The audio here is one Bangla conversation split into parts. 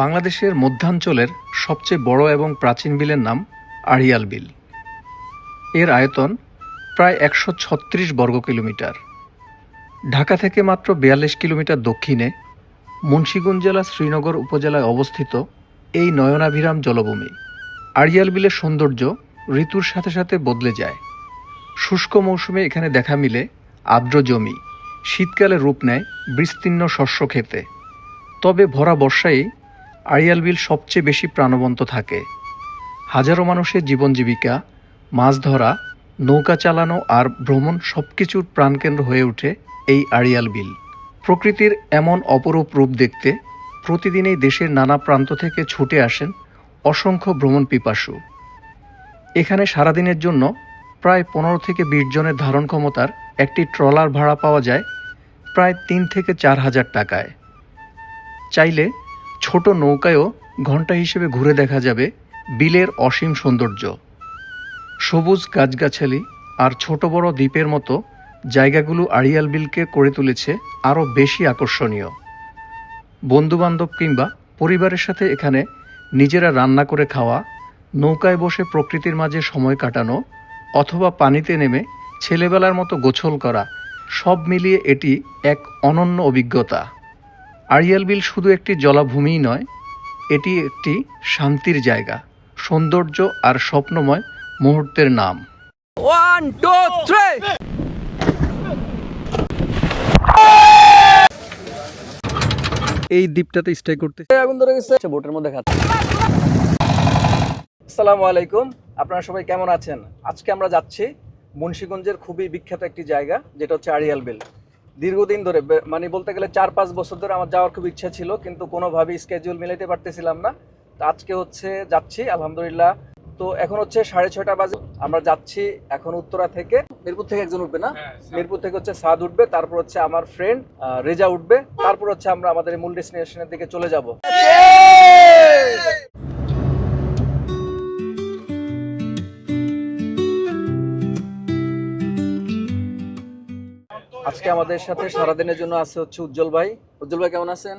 বাংলাদেশের মধ্যাঞ্চলের সবচেয়ে বড় এবং প্রাচীন বিলের নাম আড়িয়াল বিল। এর আয়তন প্রায় একশো ছত্রিশ বর্গ কিলোমিটার। ঢাকা থেকে মাত্র বিয়াল্লিশ কিলোমিটার দক্ষিণে মুন্সিগঞ্জ জেলা শ্রীনগর উপজেলায় অবস্থিত এই নয়নাভিরাম জলভূমি। আড়িয়াল বিলের সৌন্দর্য ঋতুর সাথে সাথে বদলে যায়। শুষ্ক মৌসুমে এখানে দেখা মিলে আর্দ্র জমি। শীতকালে রূপ নেয় বিস্তীর্ণ শস্য খেতে তবে ভরা বর্ষায় আড়িয়াল বিল সবচেয়ে বেশি প্রাণবন্ত থাকে। হাজারো মানুষের জীবন জীবিকা, মাছ ধরা, নৌকা চালানো আর ভ্রমণ সবকিছুর প্রাণকেন্দ্র হয়ে ওঠে এই আড়িয়াল বিল। প্রকৃতির এমন অপরূপ রূপ দেখতে প্রতিদিনই দেশের নানা প্রান্ত থেকে ছুটে আসেন অসংখ্য ভ্রমণ পিপাসু। এখানে সারাদিনের জন্য প্রায় পনেরো থেকে বিশ জনের ধারণ ক্ষমতার একটি ট্রলার ভাড়া পাওয়া যায় প্রায় তিন থেকে চার হাজার টাকায়। চাইলে ছোট নৌকায়ও ঘণ্টা হিসেবে ঘুরে দেখা যাবে বিলের অসীম সৌন্দর্য। সবুজ গাছগাছালি আর ছোট বড় দ্বীপের মতো জায়গাগুলো আড়িয়াল বিলকে করে তুলেছে আরও বেশি আকর্ষণীয়। বন্ধুবান্ধব কিংবা পরিবারের সাথে এখানে নিজেরা রান্না করে খাওয়া, নৌকায় বসে প্রকৃতির মাঝে সময় কাটানো অথবা পানিতে নেমে ছেলেবেলার মতো গোছল করা সব মিলিয়ে এটি এক অনন্য অভিজ্ঞতা। আড়িয়াল বিল শুধু একটি জলাভূমিই নয় এটি একটি শান্তির জায়গা সৌন্দর্য আর স্বপ্নময় মুহূর্তের নাম। ওয়ান টু থ্রি এই দ্বীপটাতে স্টে করতে আগুন ধরে গেছে। বোটের মধ্যে খাচ্ছে। আসসালামু আলাইকুম। আপনারা সবাই কেমন আছেন? আজকে আমরা যাচ্ছি মুন্সিগঞ্জের খুবই বিখ্যাত একটি জায়গা যেটা হচ্ছে আড়িয়াল বিল। দীর্ঘদিন ধরে মানে বলতে গেলে চার পাঁচ বছর ধরে আমার যাওয়ার খুব ইচ্ছা ছিল কিন্তু কোনোভাবেই স্কেজুল মিলাইতে পারতেছিলাম না। তো আজকে হচ্ছে যাচ্ছি আলহামদুলিল্লাহ। তো এখন হচ্ছে সাড়ে ছয়টা বাজে আমরা যাচ্ছি এখন উত্তরা থেকে। মিরপুর থেকে একজন উঠবে না? মিরপুর থেকে হচ্ছে সাদ উঠবে তারপর হচ্ছে আমার ফ্রেন্ড রেজা উঠবে তারপর হচ্ছে আমরা আমাদের মূল ডেস্টিনেশনের দিকে চলে যাব। আজকে আমাদের সাথে সারাদিনের জন্য আছে হচ্ছে উজ্জ্বল ভাই। উজ্জ্বল ভাই কেমন আছেন?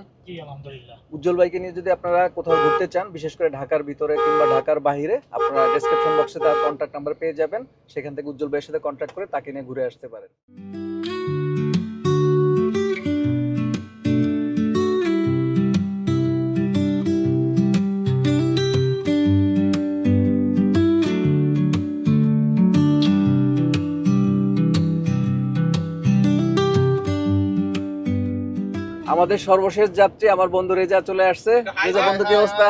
উজ্জ্বল ভাইকে নিয়ে যদি আপনারা কোথাও ঘুরতে চান বিশেষ করে ঢাকার ভিতরে কিংবা ঢাকার বাহিরে আপনারা ডেসক্রিপশন বক্সে তার কন্ট্যাক্ট নাম্বার পেয়ে যাবেন। সেখান থেকে উজ্জ্বল ভাইয়ের সাথে কন্ট্যাক্ট করে তাকে নিয়ে ঘুরে আসতে পারেন। আমাদের সর্বশেষ যাত্রী আমার বন্ধু রেজা চলে আসছে। রেজা বন্ধু কি অবস্থা?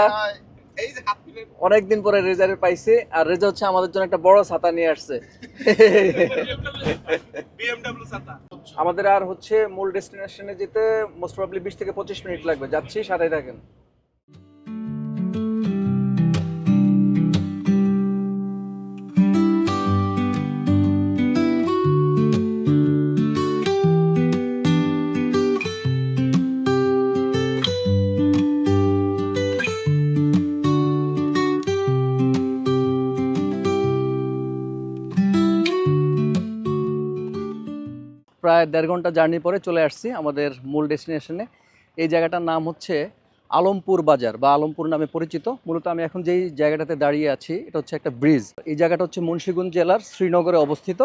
অনেকদিন পরে রেজারে পাইছি আর রেজা হচ্ছে আমাদের জন্য একটা বড় ছাতা নিয়ে আসছে। আমাদের আর হচ্ছে মূল ডেস্টিনেশনে যেতে মোস্ট প্রবলি বিশ থেকে পঁচিশ মিনিট লাগবে। যাচ্ছি সাথে থাকেন। প্রায় দেড় ঘণ্টা জার্নি পরে চলে আসছি আমাদের মূল ডেস্টিনেশনে। এই জায়গাটার নাম হচ্ছে আলমপুর বাজার বা আলমপুর নামে পরিচিত। মূলত আমি এখন যেই জায়গাটাতে দাঁড়িয়ে আছি, এটা হচ্ছে একটা ব্রিজ। এই জায়গাটা হচ্ছে মুন্সিগঞ্জ জেলার শ্রীনগরে অবস্থিত।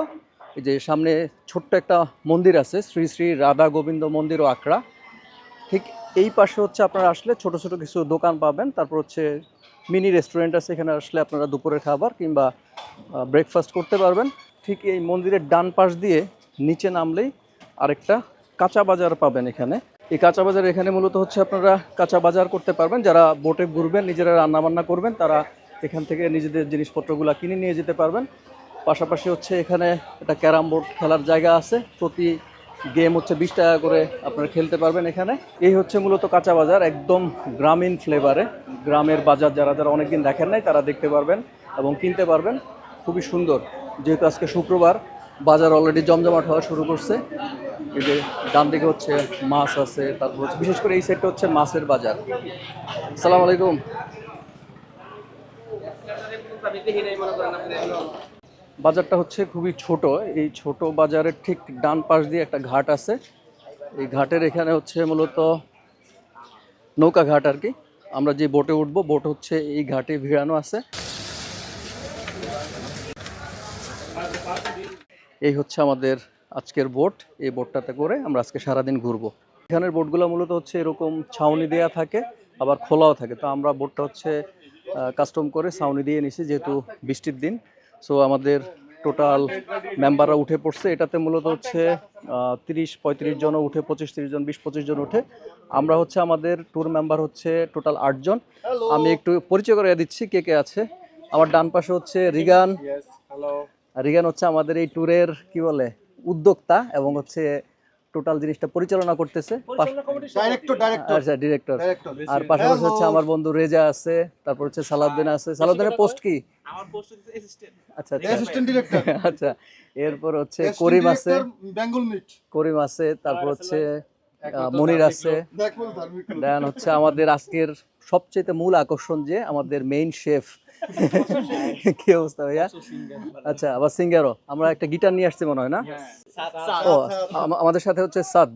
এই যে সামনে ছোট্ট একটা মন্দির আছে, শ্রী শ্রী রাধা গোবিন্দ মন্দির ও আখড়া। ঠিক এই পাশে হচ্ছে আপনারা আসলে ছোট ছোট কিছু দোকান পাবেন। তারপর হচ্ছে মিনি রেস্টুরেন্ট আছে, এখানে আসলে আপনারা দুপুরের খাবার কিংবা ব্রেকফাস্ট করতে পারবেন। ঠিক এই মন্দিরের ডান পাশ দিয়ে নিচে নামলেই আরেকটা কাঁচা বাজার পাবেন এখানে। এই কাঁচা বাজার এখানে মূলত হচ্ছে আপনারা কাঁচা বাজার করতে পারবেন। যারা বোটে ঘুরবেন, নিজেরা রান্না বান্না করবেন, তারা এখান থেকে নিজেদের জিনিসপত্রগুলো কিনে নিয়ে যেতে পারবেন। পাশাপাশি হচ্ছে এখানে একটা ক্যারাম বোর্ড খেলার জায়গা আছে। প্রতি গেম হচ্ছে বিশ টাকা করে আপনারা খেলতে পারবেন এখানে। এই হচ্ছে মূলত কাঁচা বাজার, একদম গ্রামীণ ফ্লেভারে গ্রামের বাজার যারা যারা অনেকদিন দেখেন নাই, তারা দেখতে পারবেন এবং কিনতে পারবেন। খুবই সুন্দর। যেহেতু আজকে শুক্রবার বাজার অলরেডি জমজমাট হওয়া শুরু করছে। এই যে ডান দিকে হচ্ছে মাছ আছে, তারপর হচ্ছে বিশেষ করে এই সাইডটা হচ্ছে মাছের বাজার। সালাম আলাইকুম। বাজারটা হচ্ছে খুবই ছোট। এই ছোট বাজারের ঠিক ডান পাশ দিয়ে একটা ঘাট আছে। এই ঘাটের এখানে হচ্ছে মূলত নৌকা ঘাট আর কি। আমরা যে বোটে উঠবো বোট হচ্ছে এই ঘাটে ভিড়ানো আছে। এই হচ্ছে আমাদের আজকের বোট। এই বোটটাতে করে আমরা আজকে সারাদিন ঘুরবো। এখানের বোটগুলো মূলত হচ্ছে এরকম ছাউনি দেওয়া থাকে আবার খোলাও থাকে। তো আমরা বোটটা হচ্ছে কাস্টম করে ছাউনি দিয়ে নিছি যেহেতু বৃষ্টির দিন। সো আমাদের টোটাল মেম্বাররা উঠে পড়ছে। এটাতে মূলত হচ্ছে তিরিশ পঁয়ত্রিশ জন উঠে পঁচিশ তিরিশ জন বিশ পঁচিশ জন উঠে। আমরা হচ্ছে আমাদের ট্যুর মেম্বার হচ্ছে টোটাল আটজন আমি একটু পরিচয় করে দিচ্ছি কে কে আছে। আমার ডান পাশে হচ্ছে রিগান। আর রিগান হচ্ছে আমাদের এই ট্যুরের কি বলে উদ্যোক্তা এবং হচ্ছে টোটাল জিনিসটা পরিচালনা করতেছে। ডাইরেক্টর ডাইরেক্টর আচ্ছা ডিরেক্টর আর পাশাপাশি হচ্ছে আমার বন্ধু রেজা আছে তারপর হচ্ছে সালাউদ্দিন আছে। সালাউদ্দিনের পোস্ট কি? আচ্ছা আচ্ছা। আচ্ছা এরপর হচ্ছে করিম আছে। করিম আছে তারপর হচ্ছে আহ, মনির আছে। দেন হচ্ছে আমাদের আজকের সবচেয়ে মূল আকর্ষণ যে আমাদের মেইন শেফ কি অবস্থা ভাইয়া? আচ্ছা আবার সিঙ্গারও আমরা একটা গিটার নিয়ে আসছি মনে হয় না? ও আমাদের সাথে হচ্ছে সাদ।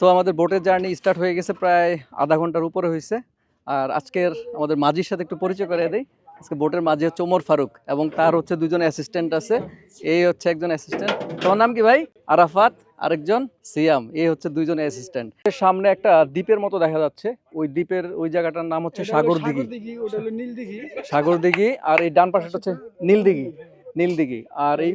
সো আমাদের বোটের জার্নি স্টার্ট হয়ে গেছে প্রায় আধা ঘণ্টার উপরে হয়েছে। আর আজকের আমাদের মাঝির সাথে একটু পরিচয় করে দিই। আজকে বোটের মাঝি হচ্ছে ওমর ফারুক এবং তার হচ্ছে দুজন অ্যাসিস্ট্যান্ট আছে। এই হচ্ছে একজন অ্যাসিস্ট্যান্ট তোমার নাম কি ভাই? আরাফাত আরেকজন সিয়াম। এই হচ্ছে দুইজন অ্যাসিস্ট্যান্ট সামনে একটা দ্বীপের মতো দেখা যাচ্ছে। ওই দ্বীপের ওই জায়গাটার নাম হচ্ছে সাগর দিঘি সাগর দিঘি আর এই ডান পাশেটা হচ্ছে নীল নীল দিঘি। আর এই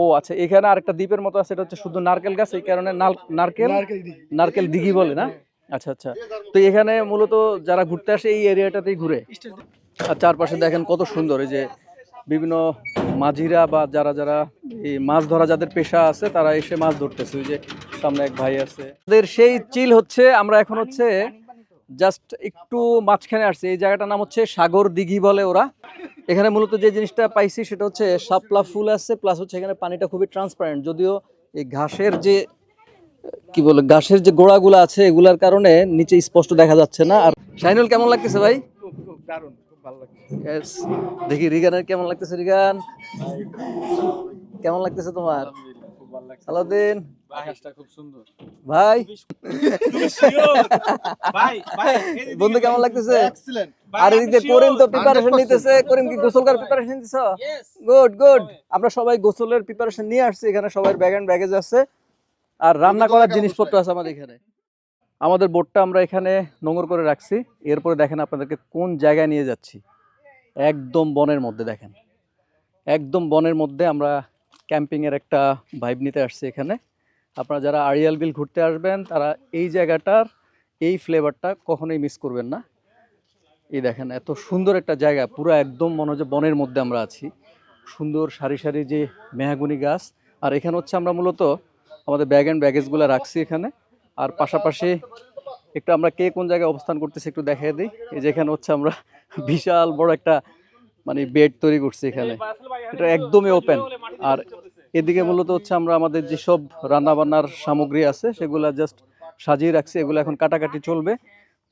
ও আচ্ছা এখানে আরেকটা দ্বীপের মতো আছে এটা হচ্ছে শুধু নারকেল গাছ এই কারণে নারকেল নারকেল দিঘি। বলে না? আচ্ছা আচ্ছা। তো এখানে মূলত যারা ঘুরতে আসে এই এরিয়াটাতেই ঘুরে। আর চারপাশে দেখেন কত সুন্দর এই যে বিভিন্ন মাঝিরা বা যারা যারা এই মাছ ধরা যাদের পেশা আছে তারা এসে মাছ ধরতেছে। ওই যে সামনে এক ভাই আছে। আমাদের সেই চিল হচ্ছে আমরা এখন হচ্ছে জাস্ট একটু মাঝখানে আসছি। এই জায়গাটার নাম হচ্ছে সাগর দিঘি বলে ওরা। এখানে মূলত যে জিনিসটা পাইছি সেটা হচ্ছে শাপলা ফুল আছে প্লাস হচ্ছে এখানে পানিটা খুবই ট্রান্সপারেন্ট যদিও এই ঘাসের যে কি বলে ঘাসের যে গোড়াগুলো আছে এগুলার কারণে নিচে স্পষ্ট দেখা যাচ্ছে না। আর শাইনুল কেমন লাগতেছে ভাই? দেখি রিগানের কেমন লাগতেছে রিগান? কেমন লাগতেছে তোমার? আলাউদ্দিন আকাশটা খুব সুন্দর। ভাই। ভাই ভাই বন্ধু কেমন লাগতেছে? এক্সিলেন্ট আর এদিকে করিম তো প্রিপারেশন নিতেছে। করিম কি গোসল করার প্রিপারেশন নিতেছ গুড গুড আমরা সবাই গোসলের প্রিপারেশন নিয়ে আসছি। এখানে সবার ব্যাগ এন্ড ব্যাগেজ আছে। আর রান্না করার জিনিসপত্র আছে আমাদের এখানে। আমাদের বোটটা আমরা এখানে নোংর করে রাখছি। এরপরে দেখেন আপনাদেরকে কোন জায়গায় নিয়ে যাচ্ছি। একদম বনের মধ্যে দেখেন। একদম বনের মধ্যে আমরা ক্যাম্পিংয়ের একটা ভাইব নিতে আসছি এখানে। আপনারা যারা আড়িয়াল বিল ঘুরতে আসবেন, তারা এই জায়গাটার এই ফ্লেভারটা কখনোই মিস করবেন না। এই দেখেন, এত সুন্দর একটা জায়গা, পুরো একদম মনে যে বনের মধ্যে আমরা আছি। সুন্দর সারি সারি যে মেহাগুনি গাছ, আর এখানে হচ্ছে আমরা মূলত আমাদের ব্যাগ অ্যান্ড ব্যাগেজগুলো রাখছি এখানে। আর পাশাপাশি একটু আমরা কে কোন জায়গায় অবস্থান করতেছি একটু দেখিয়ে দিই। এই যে এখানে হচ্ছে আমরা বিশাল বড় একটা মানে বেড তৈরি করছি এখানে। এটা একদমই ওপেন আর এদিকে মূলত হচ্ছে আমরা আমাদের যেসব রান্নাবান্নার সামগ্রী আছে, সেগুলা জাস্ট সাজিয়ে রাখছি, এগুলো এখন কাটাকাটি চলবে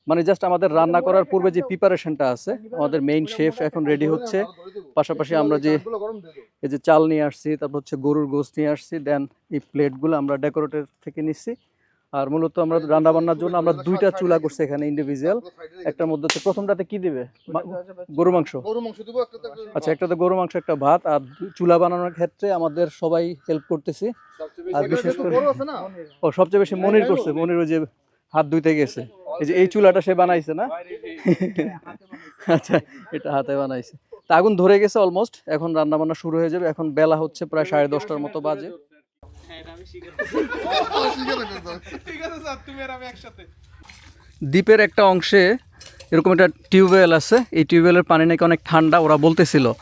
মানে জাস্ট আমাদের রান্না করার পূর্বে যে প্রিপারেশনটা আছে, আমাদের মেইন শেফ এখন রেডি হচ্ছে পাশাপাশি আমরা যে। এই যে চাল নিয়ে আসছি, তারপর হচ্ছে গরুর গোস্ত নিয়ে আসছি দেন এই প্লেটগুলো আমরা ডেকোরেটের থেকে নিচ্ছি আর মূলত আমরা রান্না বান্নার জন্য আমরা দুইটা চুলা করছি এখানে ইন্ডিভিজুয়াল একটার মধ্যে হচ্ছে প্রথমটাতে কি দিবে? গরু মাংস। গরু মাংস দিব একটা তো আচ্ছা একটাতে গরু মাংস একটা ভাত আর চুলা বানানোর ক্ষেত্রে আমাদের সবাই হেল্প করতেছি। সবচেয়ে আর বেশি বিশেষ করে- ও সবচেয়ে বেশি মনির করছে মনির ওই যে হাত ধুইতে গেছে। এই যে এই চুলাটা সে বানাইছে না? আচ্ছা এটা হাতে বানাইছে। তা আগুন ধরে গেছে অলমোস্ট এখন রান্না বান্না শুরু হয়ে যাবে। এখন বেলা হচ্ছে প্রায় সাড়ে দশটার মতো বাজে। দ্বীপের একটা অংশে এরকম একটা টিউবওয়েল আছে। এই টিউবওয়েলের পানি নাকি অনেক ঠান্ডা ওরা বলতেছিল।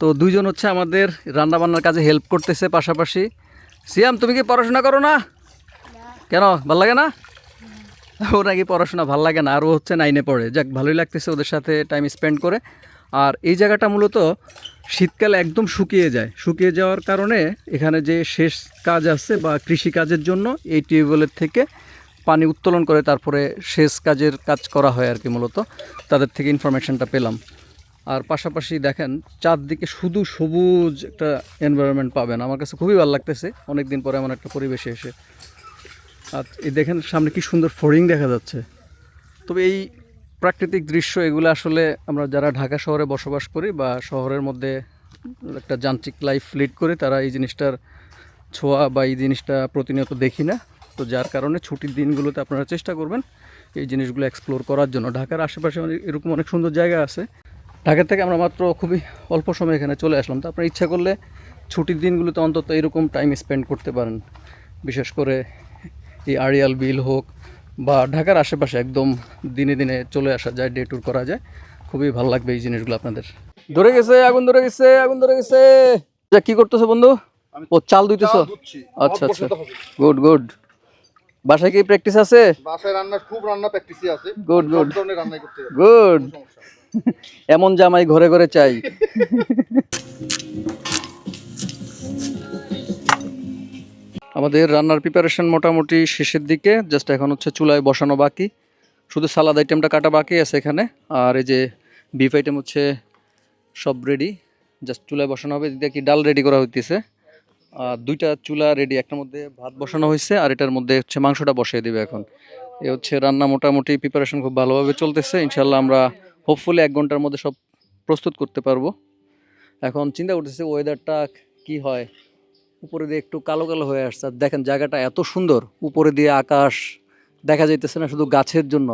তো দুইজন হচ্ছে আমাদের রান্নাবান্নার কাজে হেল্প করতেছে পাশাপাশি। সিয়াম তুমি কি পড়াশোনা করো না? কেন ভালো লাগে না? ও নাকি পড়াশোনা ভালো লাগে না আর ও হচ্ছে নাইনে পড়ে। যাক ভালোই লাগতেছে ওদের সাথে টাইম স্পেন্ড করে। আর এই জায়গাটা মূলত শীতকালে একদম শুকিয়ে যায়। শুকিয়ে যাওয়ার কারণে এখানে যে শেষ কাজ আছে বা কৃষি কাজের জন্য এই টিউবওয়েলের থেকে পানি উত্তোলন করে তারপরে শেষ কাজের কাজ করা হয় আর কি মূলত। তাদের থেকে ইনফরমেশনটা পেলাম। আর পাশাপাশি দেখেন, চারদিকে শুধু সবুজ একটা এনভায়রনমেন্ট পাবেন। আমার কাছে খুবই ভালো লাগতেছে। অনেক দিন পরে এমন একটা পরিবেশে এসে। আর এই দেখেন, সামনে কি সুন্দর ফড়িং দেখা যাচ্ছে। তবে এই প্রাকৃতিক দৃশ্য এগুলো আসলে আমরা যারা ঢাকা শহরে বসবাস করি বা শহরের মধ্যে একটা যান্ত্রিক লাইফ লিড করি, তারা এই জিনিসটার ছোঁয়া বা এই জিনিসটা প্রতিনিয়ত দেখি না। তো যার কারণে ছুটির দিনগুলোতে আপনারা চেষ্টা করবেন এই জিনিসগুলো এক্সপ্লোর করার জন্য। ঢাকার আশেপাশে অনেক- এরকম অনেক সুন্দর জায়গা আছে। ঢাকা থেকে আমরা মাত্র খুবই অল্প সময় এখানে চলে আসলাম। তো আপনার ইচ্ছা করলে ছুটির দিনগুলোতে অন্তত এরকম টাইম স্পেন্ড করতে পারেন। বিশেষ করে এই আড়িয়াল বিল হোক বা ঢাকার আশেপাশে একদম দিনে দিনে চলে আসা যায় ডে ট্যুর করা যায়। খুবই ভালো লাগবে এই জিনিসগুলো আপনাদের। ধরে গেছে আগুন ধরে গেছে আগুন ধরে গেছে। যা কি করতেছো বন্ধু? ও চাল দুইতেছো আচ্ছা আচ্ছা। গুড গুড বাসায় কি প্র্যাকটিস আছে? বাসায় রান্না খুব রান্না প্র্যাকটিসে আছে। গুড গুড রান্নাই করতে গুড এমন জামাই ঘরে ঘরে চাই। আমাদের রান্নার প্রিপারেশন মোটামুটি শেষের দিকে জাস্ট এখন হচ্ছে চুলায় বসানো বাকি। শুধু সালাদ আইটেমটা কাটা বাকি আছে এখানে, আর এই যে বিফ আইটেম হচ্ছে সব রেডি জাস্ট চুলায় বসানো হবে, এদিকে কি ডাল রেডি করা হইতেছে। আর দুইটা চুলা রেডি একটার মধ্যে ভাত বসানো হয়েছে আর এটার মধ্যে হচ্ছে মাংসটা বসিয়ে দেবে এখন। এ হচ্ছে রান্না মোটামুটি প্রিপারেশন খুব ভালোভাবে চলতেছে। ইনশাল্লাহ আমরা হোপফুলি এক ঘণ্টার মধ্যে সব প্রস্তুত করতে পারব। এখন চিন্তা করতেছি ওয়েদারটা কি হয়। উপরে দিয়ে একটু কালো কালো হয়ে আসছে। দেখেন জায়গাটা এত সুন্দর। উপরে দিয়ে আকাশ দেখা যাইতেছে না, শুধু গাছের জন্য।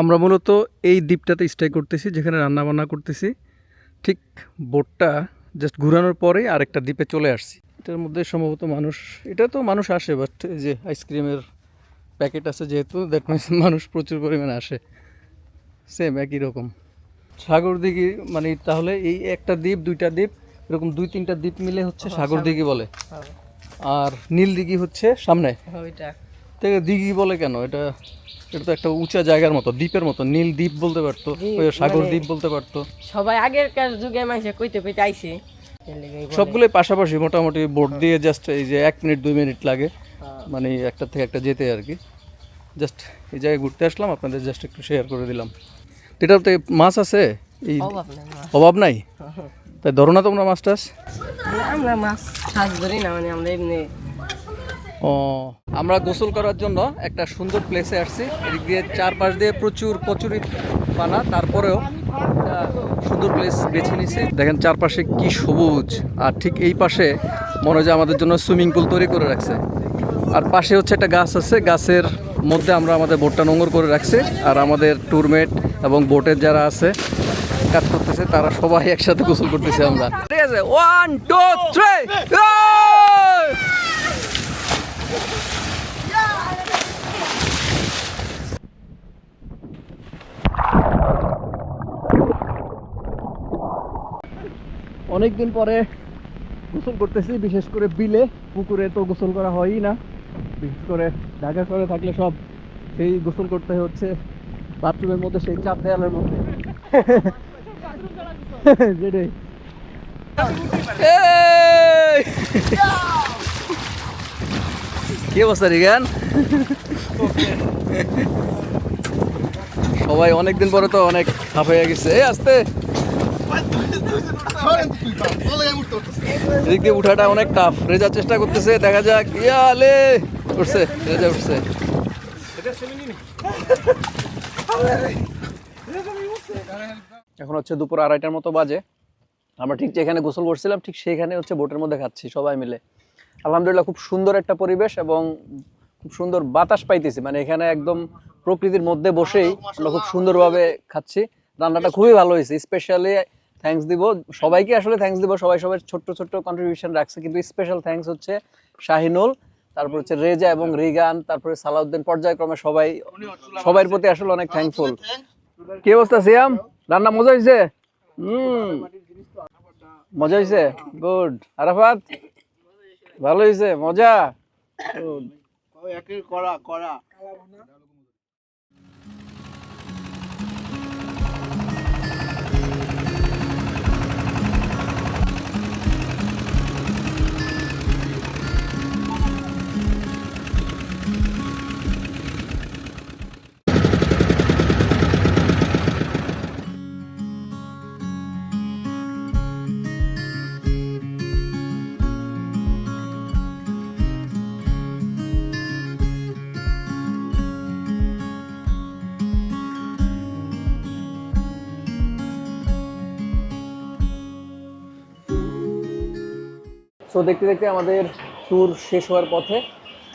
আমরা মূলত এই দ্বীপটাতে স্টে করতেছি যেখানে রান্না বান্না করতেছি। ঠিক বোটটা জাস্ট ঘুরানোর পরেই আরেকটা দ্বীপে চলে আসছি। এটার মধ্যে সম্ভবত মানুষ এটা তো মানুষ আসে বাট এই যে আইসক্রিমের প্যাকেট আছে যেহেতু দ্যাট মিনস মানুষ প্রচুর পরিমাণে আসে। সেম একই রকম। সাগর দিঘি মানে তাহলে এই একটা দ্বীপ দুইটা দ্বীপ এরকম দুই তিনটা দ্বীপ মিলে হচ্ছে সাগর দিঘি বলে। আর নীল দিঘি হচ্ছে সামনে। ওইটা। তো দিঘি বলে কেন? এটা এটা তো একটা উঁচা জায়গার মতো দ্বীপের মতো নীল দ্বীপ বলতে পারতো ওই সাগর মানে- দ্বীপ বলতে পারতো। সবাই আগেরকার যুগে মানুষে কইতে কইতে আইছে। সবগুলোই পাশাপাশি মোটামুটি বোট দিয়ে জাস্ট এই যে এক মিনিট দুই মিনিট লাগে। হ্যাঁ। মানে একটা থেকে একটা যেতে আর কি। জাস্ট এই জায়গায় ঘুরতে আসলাম আপনাদের জাস্ট একটু শেয়ার করে দিলাম। তো এটাতে মাছ আছে? এই অভাব নাই নাই? তাই ধরো না তোমরা মাছ টাছ আমরা মাছ ধরি না মানে আমরা এমনি ও, আমরা গোসল করার জন্য একটা সুন্দর প্লেসে আসছি। এদিক দিয়ে চারপাশ দিয়ে প্রচুর কচুরি পানা, তারপরেও সুন্দর প্লেস বেছে নিছি। দেখেন চারপাশে কি সবুজ, আর ঠিক এই পাশে মনে হয় আমাদের জন্য সুইমিং পুল তৈরি করে রাখছে। আর পাশে হচ্ছে একটা গাছ আছে, গাছের মধ্যে আমরা আমাদের বোটটা নোংর করে রাখছি। আর আমাদের ট্যুরমেট এবং বোটের যারা আছে, কাজ করতেছে, তারা সবাই একসাথে গোসল করতেছে আমরা। ঠিক আছে ওয়ান টু থ্রি অনেক দিন পরে গোসল করতেছি বিশেষ করে বিলে পুকুরে তো গোসল করা হয়ই না। বিশেষ করে ঢাকা শহরে থাকলে সব সেই গোসল করতে হচ্ছে বাথরুমের মধ্যে সেই চাপ দেয়ালের মধ্যে। যেটাই! কি অবস্থা, রিগান? সবাই অনেকদিন পরে তো অনেক খাপ হয়ে গেছে। এই আসতে। এদিক দিয়ে উঠাটা অনেক টাফ রেজার চেষ্টা করতেছে, দেখা যাক। ইয়ালে! উঠছে, রেজা উঠছে। এখন হচ্ছে দুপুর আড়াইটার মতো বাজে। আমরা ঠিক যেখানে গোসল করছিলাম, ঠিক সেইখানে হচ্ছে বোটের মধ্যে খাচ্ছি, সবাই মিলে। আলহামদুলিল্লাহ খুব সুন্দর একটা পরিবেশ এবং খুব সুন্দর বাতাস পাইতেছি। মানে এখানে একদম প্রকৃতির মধ্যে বসেই আমরা খুব সুন্দরভাবে খাচ্ছি। রান্নাটা খুবই ভালো হয়েছে স্পেশালি থ্যাঙ্কস দিব। সবাইকে আসলে থ্যাঙ্কস দিব, সবাই সবাই ছোট্ট ছোট্ট কন্ট্রিবিউশন রাখছে, কিন্তু স্পেশাল থ্যাঙ্কস হচ্ছে শাহিনুল, তারপর হচ্ছে রেজা এবং রিগান, তারপরে সালাউদ্দিন। পর্যায়ক্রমে সবাই সবার প্রতি আসলে অনেক থ্যাঙ্কফুল কি অবস্থা, সিয়াম? রান্না মজা হয়েছে হুম। মজা হয়েছে গুড আরাফাত? ভালো হয়েছে মজা. করা করা সো দেখতে দেখতে আমাদের ট্যুর শেষ হওয়ার পথে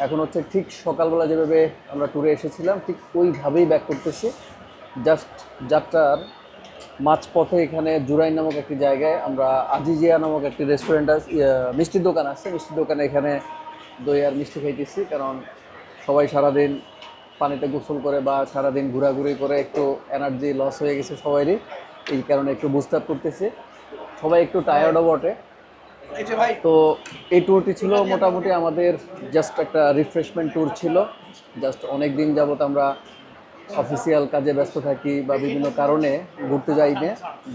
এখন হচ্ছে ঠিক সকালবেলা যেভাবে আমরা ট্যুরে এসেছিলাম, ঠিক ওইভাবেই ব্যাক করতেছি। জাস্ট যাত্রার মাঝপথে এখানে জুরাই নামক একটি জায়গায় আমরা আজিজিয়া নামক একটি রেস্টুরেন্ট আছে মিষ্টির দোকান আছে। মিষ্টির দোকানে এখানে দই আর মিষ্টি খাইতেছি, কারণ সবাই সারাদিন পানিতে গোসল করে বা সারাদিন ঘোরাঘুরি করে একটু এনার্জি লস হয়ে গেছে সবারই এই কারণে একটু বুস্ট আপ করতেছে। সবাই একটু টায়ার্ডও বটে। তো এই ট্যুরটি ছিল মোটামুটি আমাদের জাস্ট একটা রিফ্রেশমেন্ট ট্যুর ছিল। জাস্ট অনেক দিন যাবত আমরা অফিসিয়াল কাজে ব্যস্ত থাকি বা বিভিন্ন কারণে ঘুরতে যাই না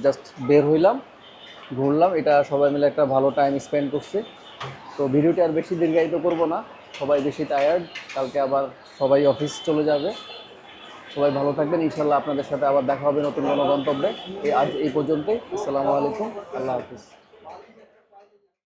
জাস্ট বের হইলাম, ঘুরলাম। এটা সবাই মিলে একটা ভালো টাইম স্পেন্ড করছি। তো ভিডিওটি আর বেশি দীর্ঘায়িত করব না। সবাই বেশি টায়ার্ড কালকে আবার সবাই অফিস চলে যাবে। সবাই ভালো থাকবেন। ইনশাল্লাহ আপনাদের সাথে আবার দেখা হবে নতুন কোনো গন্তব্যে। আজ এই পর্যন্তই। আসসালামু আলাইকুম। আল্লাহ হাফিজ।